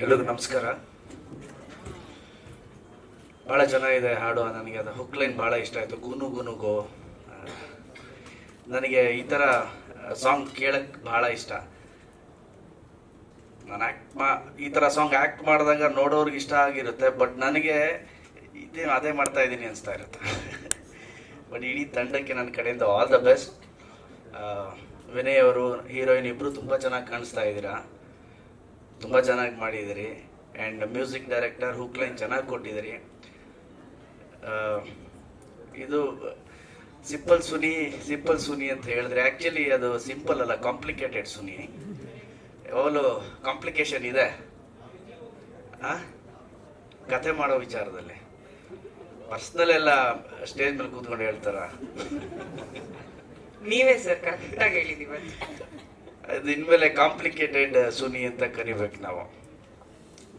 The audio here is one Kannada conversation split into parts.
ಎಲ್ರಿಗೂ ನಮಸ್ಕಾರ. ಭಾಳ ಚೆನ್ನಾಗಿದೆ ಹಾಡು, ನನಗೆ ಅದು ಹುಕ್ ಲೈನ್ ಭಾಳ ಇಷ್ಟ ಆಯಿತು. ಗುನು ಗುನು ಗೋ. ನನಗೆ ಈ ಥರ ಸಾಂಗ್ ಕೇಳಕ್ಕೆ ಭಾಳ ಇಷ್ಟ. ನಾನು ಆ್ಯಕ್ಟ್ ಮಾ, ಈ ಥರ ಸಾಂಗ್ ಆ್ಯಕ್ಟ್ ಮಾಡಿದಾಗ ನೋಡೋರ್ಗೆ ಇಷ್ಟ ಆಗಿರುತ್ತೆ ಬಟ್ ನನಗೆ ಇದೇ, ಅದೇ ಮಾಡ್ತಾ ಇದ್ದೀನಿ ಅನಿಸ್ತಾ ಇರುತ್ತೆ. ಬಟ್ ಇಡೀ ತಂಡಕ್ಕೆ ನನ್ನ ಕಡೆಯಿಂದ ಆಲ್ ದ ಬೆಸ್ಟ್ ವಿನಯ್ ಅವರು ಹೀರೋಯಿನ್ ಇಬ್ಬರು ತುಂಬ ಚೆನ್ನಾಗಿ ಕಾಣಿಸ್ತಾ ಇದ್ದೀರಾ. ತುಂಬ ಚೆನ್ನಾಗಿ ಮಾಡಿದ್ದೀರಿ ಆ್ಯಂಡ್ ಮ್ಯೂಸಿಕ್ ಡೈರೆಕ್ಟರ್ ಹುಕ್ಲೈನ್ ಚೆನ್ನಾಗಿ ಕೊಟ್ಟಿದ್ದೀರಿ ಇದು ಸಿಂಪಲ್ ಸುನಿ ಸಿಂಪಲ್ ಸುನಿ ಅಂತ ಹೇಳಿದ್ರೆ ಆ್ಯಕ್ಚುಲಿ ಅದು ಸಿಂಪಲ್ ಅಲ್ಲ ಕಾಂಪ್ಲಿಕೇಟೆಡ್ ಸುನಿ ಯಾವಾಗಲೂ ಕಾಂಪ್ಲಿಕೇಶನ್ ಇದೆ? ಕತೆ ಮಾಡೋ ವಿಚಾರದಲ್ಲಿ. ಪರ್ಸ್ನಲ್ ಎಲ್ಲ ಸ್ಟೇಜ್ ಮೇಲೆ ಕೂತ್ಕೊಂಡು ಹೇಳ್ತಾರ? ನೀವೇ ಸರ್ ಕರೆಕ್ಟಾಗಿ ಹೇಳಿದೀವಿ ಅದು ಇನ್ಮೇಲೆ ಕಾಂಪ್ಲಿಕೇಟೆಡ್ ಸುನಿ ಅಂತ ಕರಿಬೇಕು ನಾವು.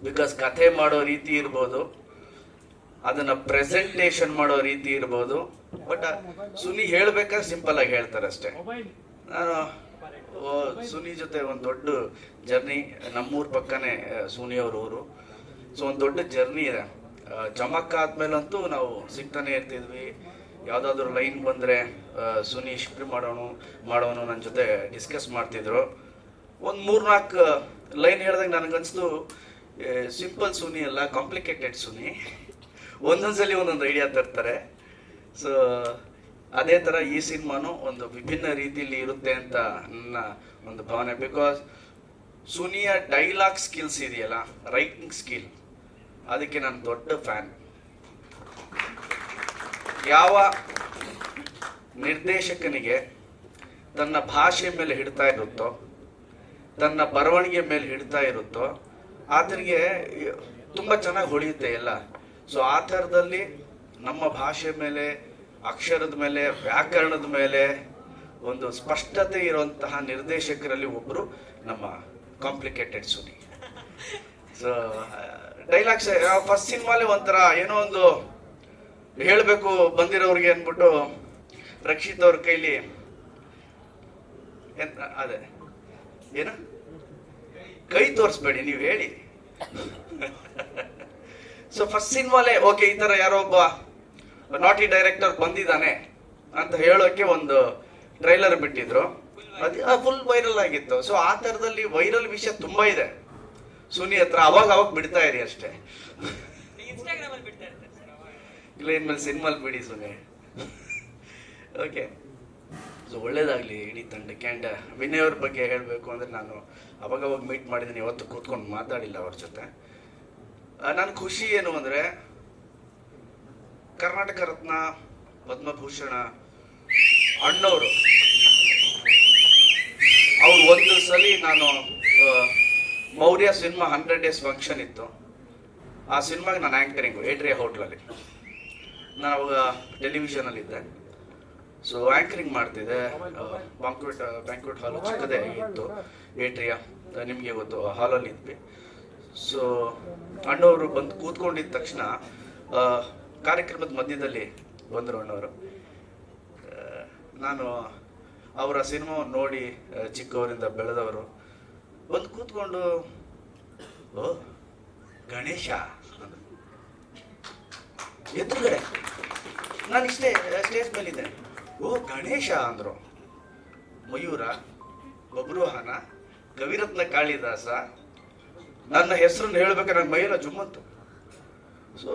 ಬಿಕಾಸ್ ಕಥೆ ಮಾಡೋ ರೀತಿ ಇರ್ಬೋದು ಅದನ್ನ ಪ್ರೆಸೆಂಟೇಷನ್ ಮಾಡೋ ರೀತಿ ಇರ್ಬೋದು ಬಟ್ ಸುನಿ ಹೇಳ್ಬೇಕಾದ್ರೆ ಸಿಂಪಲ್ ಆಗಿ ಹೇಳ್ತಾರೆ ಅಷ್ಟೇ. ನಾನು ಸುನಿ ಜೊತೆ ಒಂದು ದೊಡ್ಡ ಜರ್ನಿ ನಮ್ಮೂರ ಪಕ್ಕನೇ ಸುನಿ ಅವ್ರ ಊರು. ಸೊ ಒಂದು ದೊಡ್ಡ ಜರ್ನಿ ಇದೆ. ಚಮಕ್ ಆದ್ಮೇಲಂತೂ ನಾವು ಸಿಗ್ತಾನೆ ಇರ್ತಿದ್ವಿ. ಯಾವ್ದಾದ್ರು ಲೈನ್ ಬಂದರೆ ಸುನಿ ಶಿಫ್ಟ್ ಮಾಡೋಣ ಮಾಡೋನು ನನ್ನ ಜೊತೆ ಡಿಸ್ಕಸ್ ಮಾಡ್ತಿದ್ರು. ಒಂದು ಮೂರ್ನಾಲ್ಕು ಲೈನ್ ಹೇಳ್ದಂಗೆ ನನಗನ್ಸ್ತು ಸಿಂಪಲ್ ಸುನಿ ಅಲ್ಲ ಕಾಂಪ್ಲಿಕೇಟೆಡ್ ಸುನಿ. ಒಂದೊಂದ್ಸಲಿ ಒಂದೊಂದು ಐಡಿಯಾ ತರ್ತಾರೆ. ಸೊ ಅದೇ ಥರ ಈ ಸಿನಿಮಾನು ಒಂದು ವಿಭಿನ್ನ ರೀತಿಯಲ್ಲಿ ಇರುತ್ತೆ ಅಂತ ನನ್ನ ಒಂದು ಭಾವನೆ. ಬಿಕಾಸ್ ಸುನಿಯ ಡೈಲಾಗ್ ಸ್ಕಿಲ್ಸ್ ಇದೆಯಲ್ಲ ರೈಟಿಂಗ್ ಸ್ಕಿಲ್ ಅದಕ್ಕೆ ನಾನು ದೊಡ್ಡ ಫ್ಯಾನ್ ಯಾವ ನಿರ್ದೇಶಕನಿಗೆ ತನ್ನ ಭಾಷೆ ಮೇಲೆ ಹಿಡ್ತಾ ಇರುತ್ತೋ, ತನ್ನ ಬರವಣಿಗೆ ಮೇಲೆ ಹಿಡ್ತಾ ಇರುತ್ತೋ ಆತನಿಗೆ ತುಂಬ ಚೆನ್ನಾಗಿ ಹೊಳೆಯುತ್ತೆ ಎಲ್ಲ. ಸೊ ಆ ಥರದಲ್ಲಿ ನಮ್ಮ ಭಾಷೆ ಮೇಲೆ, ಅಕ್ಷರದ ಮೇಲೆ, ವ್ಯಾಕರಣದ ಮೇಲೆ ಒಂದು ಸ್ಪಷ್ಟತೆ ಇರುವಂತಹ ನಿರ್ದೇಶಕರಲ್ಲಿ ಒಬ್ಬರು ನಮ್ಮ complicated Suni. So dialogues first ಸಿನಿಮಾಲಿ ಒಂಥರ ಏನೋ ಒಂದು ಹೇಳಬೇಕು ಬಂದಿರೋರಿಗೆ ಅಂದ್ಬಿಟ್ಟು ರಕ್ಷಿತ್ ಅವ್ರ ಕೈಲಿ ಅದೇ. ಏನ? ಕೈ ತೋರಿಸ್ಬೇಡಿ, ನೀವು ಹೇಳಿ. ಸೊ ಫಸ್ಟ್ ಸಿನಿಮಾಲೇ ಓಕೆ ಈ ತರ ಯಾರೋ ಒಬ್ಬ ನಾಟಿ ಡೈರೆಕ್ಟರ್ ಬಂದಿದ್ದಾನೆ ಅಂತ ಹೇಳೋಕೆ ಒಂದು ಟ್ರೈಲರ್ ಬಿಟ್ಟಿದ್ರು. ಅದು ಫುಲ್ ವೈರಲ್ ಆಗಿತ್ತು. ಸೊ ಆ ತರದಲ್ಲಿ ವೈರಲ್ ವಿಷಯ ತುಂಬಾ ಇದೆ. ಸುನಿ ಹತ್ರ ಅವಾಗ ಅವಾಗ ಬಿಡ್ತಾ ಇರಿ ಅಷ್ಟೇ ಇನ್ಸ್ಟಾಗ್ರಾಮ್ ಅಲ್ಲಿ ಬಿಡ್ತಾ ಇರ್ತಾರೆ ಇಲ್ಲ ಇನ್ಮೇಲೆ ಸಿನಿಮಾಲ್ ಬಿಡಿ ಸುಮ್ಮನೆ ಓಕೆ ಸೊ ಒಳ್ಳೇದಾಗಲಿ ಇಡೀ ತಂಡಕ್ಕೆ. ಆ್ಯಂಡ್ ವಿನಯ್ ಅವ್ರ ಬಗ್ಗೆ ಹೇಳಬೇಕು ಅಂದರೆ ನಾನು ಅವಾಗ ಅವಾಗ ಮೀಟ್ ಮಾಡಿದ್ದೀನಿ. ಇವತ್ತು ಕೂತ್ಕೊಂಡು ಮಾತಾಡಿಲ್ಲ ಅವ್ರ ಜೊತೆ. ನನ್ನ ಖುಷಿ ಏನು ಅಂದರೆ ಕರ್ನಾಟಕ ರತ್ನ, ಪದ್ಮಭೂಷಣ, ಅಣ್ಣವರು. ಅವ್ರು ಒಂದು ಸಲ ನಾನು Maurya cinema hundred days function ಇತ್ತು. ಆ ಸಿನಿಮಾಗೆ ನಾನು ಆ್ಯಂಕರಿಂಗು ಏಟ್ರಿಯಾ ಹೋಟ್ಲಲ್ಲಿ ನಾನು ಅವಾಗ ಟೆಲಿವಿಷನಲ್ಲಿ ಇದ್ದೆ ಸೊ ಆಂಕರಿಂಗ್ ಮಾಡ್ತಿದ್ದೆ ಬ್ಯಾಂಕ್ವೆಟ್ ಬ್ಯಾಂಕ್ವೆಟ್ ಹಾಲ್ ಚಿಕ್ಕದೇ ಇತ್ತು. ಏಟ್ರಿಯಾ ನಿಮಗೆ ಗೊತ್ತು ಹಾಲಲ್ಲಿ ಇದ್ವಿ ಸೊ ಅಣ್ಣವರು ಬಂದು ಕೂತ್ಕೊಂಡಿದ್ದ ತಕ್ಷಣ ಕಾರ್ಯಕ್ರಮದ ಮಧ್ಯದಲ್ಲಿ ಬಂದರು ಅಣ್ಣವರು. ನಾನು ಅವರ ಸಿನಿಮಾವನ್ನು ನೋಡಿ ಚಿಕ್ಕವರಿಂದ ಬೆಳೆದವರು ಬಂದು ಕೂತ್ಕೊಂಡು, ಓ, ಗಣೇಶ. ಎದುರುಗಡೆ ನಾನು ಇಷ್ಟೇ, ಸ್ಟೇಜ್ ಮೇಲಿದ್ದೆ. ಓ, ಗಣೇಶ ಅಂದ್ರು. ಮಯೂರ ಬಬ್ರುಹಾನ ಕವಿರತ್ನ ಕಾಳಿದಾಸ, ನನ್ನ ಹೆಸರನ್ನು ಹೇಳ್ಬೇಕಾದ್ರೆ ನನ್ನ ಮೈಯೆಲ್ಲ ಜುಮ್ಮಂತು ಸೊ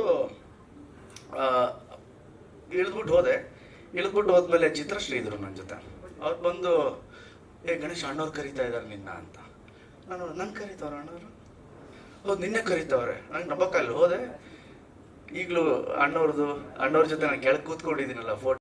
ಇಳಿದ್ಬಿಟ್ಟು ಹೋದೆ. ಇಳಿದ್ಬಿಟ್ಟು ಹೋದ್ಮೇಲೆ ಚಿತ್ರಶ್ರೀ ಇದ್ರು ನನ್ನ ಜೊತೆ. ಅವ್ರು ಬಂದು, ಏ, ಗಣೇಶ ಅಣ್ಣವ್ರು ಕರಿತಾ ಇದ್ದಾರೆ ನಿನ್ನ ಅಂತ. ನಾನು ನನ್ನ ಕರೀತವ್ರ ಅಣ್ಣವ್ರು? ಹೌದು, ನಿನ್ನೆ ಕರೀತವ್ರೆ. ನಂಗೆ ನಂಬಕ್ಕಲ್ಲಿ ಹೋದೆ. ಈಗಲೂ ಅಣ್ಣವ್ರದ್ದು ಅಣ್ಣವ್ರ ಜೊತೆ ನಾನು ಕೆಳಗೆ ಕೂತ್ಕೊಂಡಿದ್ದೀನಲ್ಲ ಫೋಟೋ